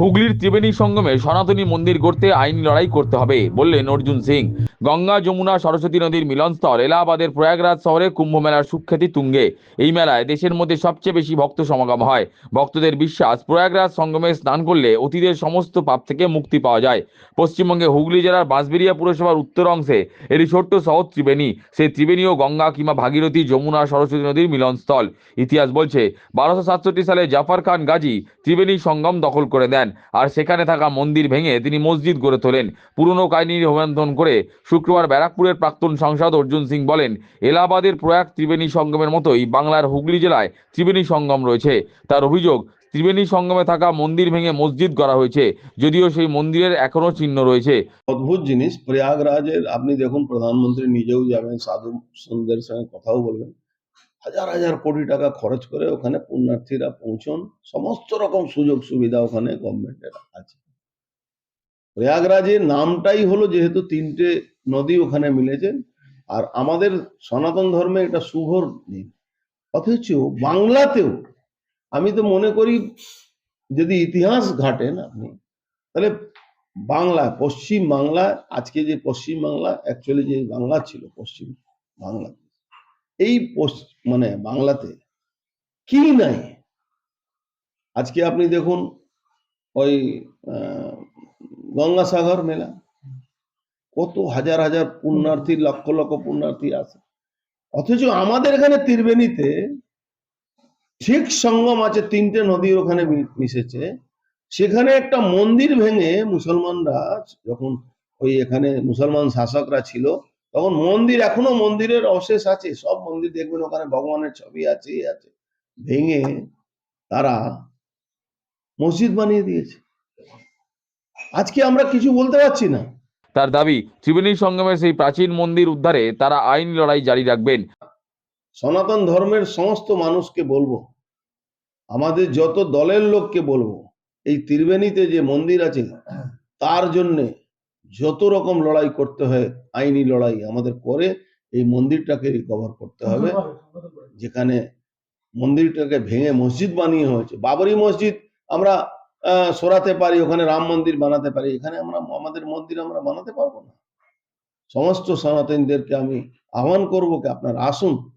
হুগলির ত্রিবেণী সঙ্গমে সনাতনী মন্দির গড়তে আইনি লড়াই করতে হবে, বললেন অর্জুন সিং। গঙ্গা, যমুনা, সরস্বতী নদীর মিলনস্থল, এলাহাবাদের প্রয়াগরাজ শহরে কুম্ভ মেলার সুখ্যাতি তুঙ্গে। এই মেলায় দেশের মধ্যে সবচেয়ে বেশি ভক্ত সমাগম হয়। ভক্তদের বিশ্বাস, প্রয়াগরাজ সঙ্গমে স্নান করলে অতীতের সমস্ত পাপ থেকে মুক্তি পাওয়া যায়। পশ্চিমবঙ্গে হুগলি জেলার বাঁশবেরিয়া পুরসভার উত্তর অংশে এটি ছোট্ট শহর ত্রিবেণী সেই ত্রিবেণী ও গঙ্গা কিংবা ভাগীরথী, যমুনা, সরস্বতী নদীর মিলনস্থল। ইতিহাস বলছে, বারোশো সাতষট্টি সালে জাফর খান গাজী ত্রিবেণী সঙ্গম দখল করে দেন। আর সেখানে থাকা মন্দির ভেঙে তিনি মসজিদ গড়ে তোলেন। পুরনো কাহিনীর হস্তান্তর করে শুক্রবার ব্যারাকপুরের প্রাক্তন সাংসদ অর্জুন সিং বলেন, এলাহাবাদের প্রয়াগ ত্রিবেণী সঙ্গমের মতোই বাংলার হুগলি জেলায় ত্রিবেণী সঙ্গম রয়েছে। তার অভিযোগ, ত্রিবেণী সঙ্গমে থাকা মন্দির ভেঙে মসজিদ করা হয়েছে, যদিও সেই মন্দিরের এখনও চিহ্ন রয়েছে। অদ্ভুত জিনিস, প্রয়াগরাজের, আপনি দেখুন প্রধানমন্ত্রী নিজেও যাবেন, সাধু সন্ধ্যের সঙ্গে কথাও বলবেন। হাজার হাজার কোটি টাকা খরচ করে ওখানে পুণ্যার্থীরা পৌঁছন। সমস্ত রকম সুযোগ সুবিধা ওখানে গভর্নমেন্টের আছে। প্রয়াগরাজের নামটাই হলো যেহেতু তিনটে নদী ওখানে মিলেছে। আর আমাদের সনাতন ধর্মে এটা শুভ দিন। অথচ বাংলাতেও আমি তো মনে করি যদি ইতিহাস ঘাটেন আপনি, তাহলে বাংলা, পশ্চিম বাংলা, আজকে যে পশ্চিম বাংলা অ্যাকচুয়ালি যে বাংলা ছিল, পশ্চিম বাংলা এই মানে বাংলাতে কি নাই? আজকে আপনি দেখুন ওই গঙ্গাসাগর মেলা। কত হাজার হাজার পুণ্যার্থী, লক্ষ লক্ষ পুণ্যার্থী আছে। অথচ আমাদের এখানে ত্রিবেণীতে ঠিক সঙ্গম আছে, তিনটে নদী ওখানে মিশেছে। সেখানে একটা মন্দির ভেঙে মুসলমানরা যখন ওই এখানে মুসলমান শাসকরা ছিল তখন মন্দির এখনও মন্দিরের অবশেষ আছে সব মন্দির দেখবেন ওখানে ভগবানের ছবি আছে আছে। ভেঙে তারা মসজিদ বানিয়ে দিয়েছে। আজকে আমরা কিছু বলতে পারছি না। তার দাবি ত্রিবেণী সঙ্গমের সেই প্রাচীন মন্দির উদ্ধারে তারা আইন লড়াই জারি রাখবেন। সনাতন ধর্মের সমস্ত মানুষকে বলব আমাদের যত দলের লোককে বলব এই ত্রিবেণীতে যে মন্দির আছে তার জন্যে যত রকম লড়াই করতে হয় আইনি লড়াই আমাদের করে এই মন্দিরটাকে রিকভার করতে হবে। যেখানে মন্দিরটাকে ভেঙে মসজিদ বানিয়ে হয়েছে। বাবরি মসজিদ আমরা আহ, সরাতে পারি ওখানে রাম মন্দির বানাতে পারি। এখানে আমরা আমাদের মন্দির আমরা বানাতে পারব না। সমস্ত সনাতনদেরকে আমি আহ্বান করব কি আপনারা আসুন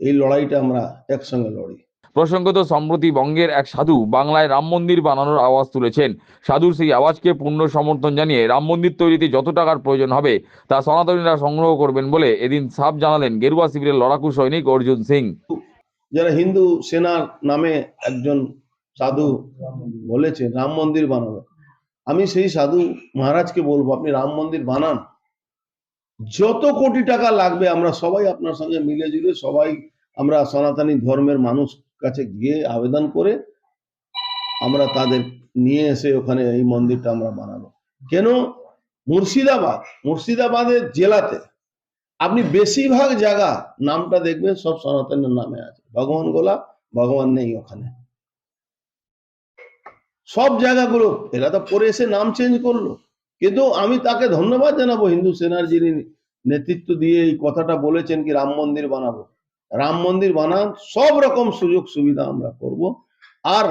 এই লড়াইটা আমরা একসঙ্গে লড়ি। প্রসঙ্গত সম্প্রতি বঙ্গের এক সাধু বাংলায় রাম মন্দির বানানোর আওয়াজ তুলেছেন। সাধুর সেই আওয়াজকে পূর্ণ সমর্থন জানিয়ে রাম মন্দির তৈরিতে যত টাকার প্রয়োজন হবে, তা সনাতনীরা সংগ্রহ করবেন বলে এদিন সাফ জানালেন গেরুয়া শিবিরের লড়াকু সৈনিক অর্জুন সিং। যারা হিন্দু সেনার নামে একজন সাধু বলেছে রাম মন্দির বানাবে। আমি সেই সাধু মহারাজকে বলব, আপনি রাম মন্দির বানান। যত কোটি টাকা লাগবে, আমরা সবাই আপনার সঙ্গে মিলে জুলে সবাই আমরা সনাতনী ধর্মের মানুষ। কাছে গিয়ে আবেদন করে আমরা তাদের নিয়ে এসে ওখানে এই মন্দিরটা আমরা বানাবো। কেন? মুর্শিদাবাদ, মুর্শিদাবাদের জেলাতে আপনি বেশিরভাগ জায়গা নামটা দেখবেন সব সনাতনের নামে আছে। ভগবান গোলা ভগবান নেই ওখানে। সব জায়গাগুলো, এরা তো পরে এসে নাম চেঞ্জ করল। কিন্তু আমি তাকে ধন্যবাদ জানাব, হিন্দু সেনার যিনি নেতৃত্ব দিয়ে এই কথাটা বলেছেন কি, রাম মন্দির বানাবো। রাম মন্দির বানান সব রকম সুযোগ সুবিধা আমরা করব। আর